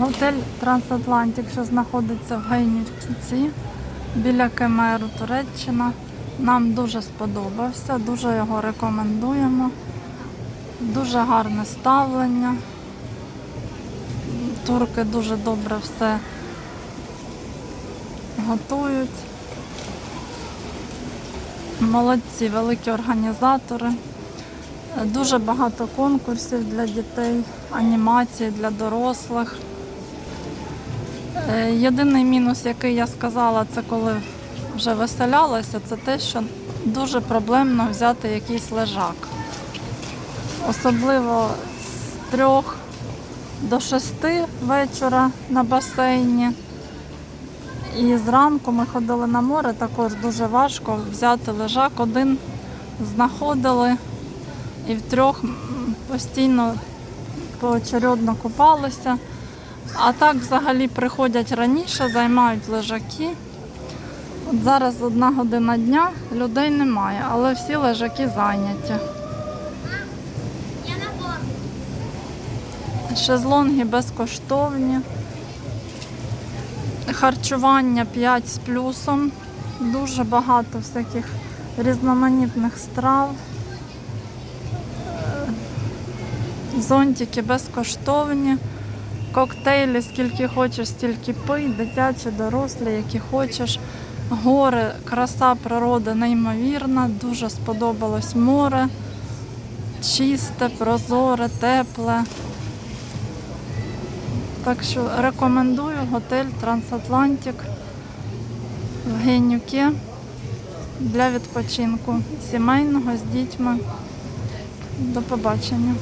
Готель Трансатлантик, що знаходиться в Гайнівці, біля Кемеру, Туреччина. Нам дуже сподобався, дуже його рекомендуємо. Дуже гарне ставлення. Турки дуже добре все готують. Молодці, великі організатори. Дуже багато конкурсів для дітей, анімації для дорослих. Е, Єдиний мінус, який я сказала, це коли вже виселялася, це те, що дуже проблемно взяти якийсь лежак. Особливо з трьох до шести вечора на басейні. І зранку ми ходили на море, також дуже важко взяти лежак. Один знаходили і втрьох постійно поочередно купалися. А так взагалі приходять раніше, займають лежаки. От зараз одна година дня, людей немає, але всі лежаки зайняті. Шезлонги безкоштовні. Харчування 5 з плюсом. Дуже багато всяких різноманітних страв. Зонтики безкоштовні. Коктейлі скільки хочеш, стільки пий, дитячі, дорослі, які хочеш. Гори, краса природи неймовірна, дуже сподобалось море. Чисте, прозоре, тепле. Так що рекомендую готель Трансатлантик в Генюки для відпочинку сімейного з дітьми. До побачення.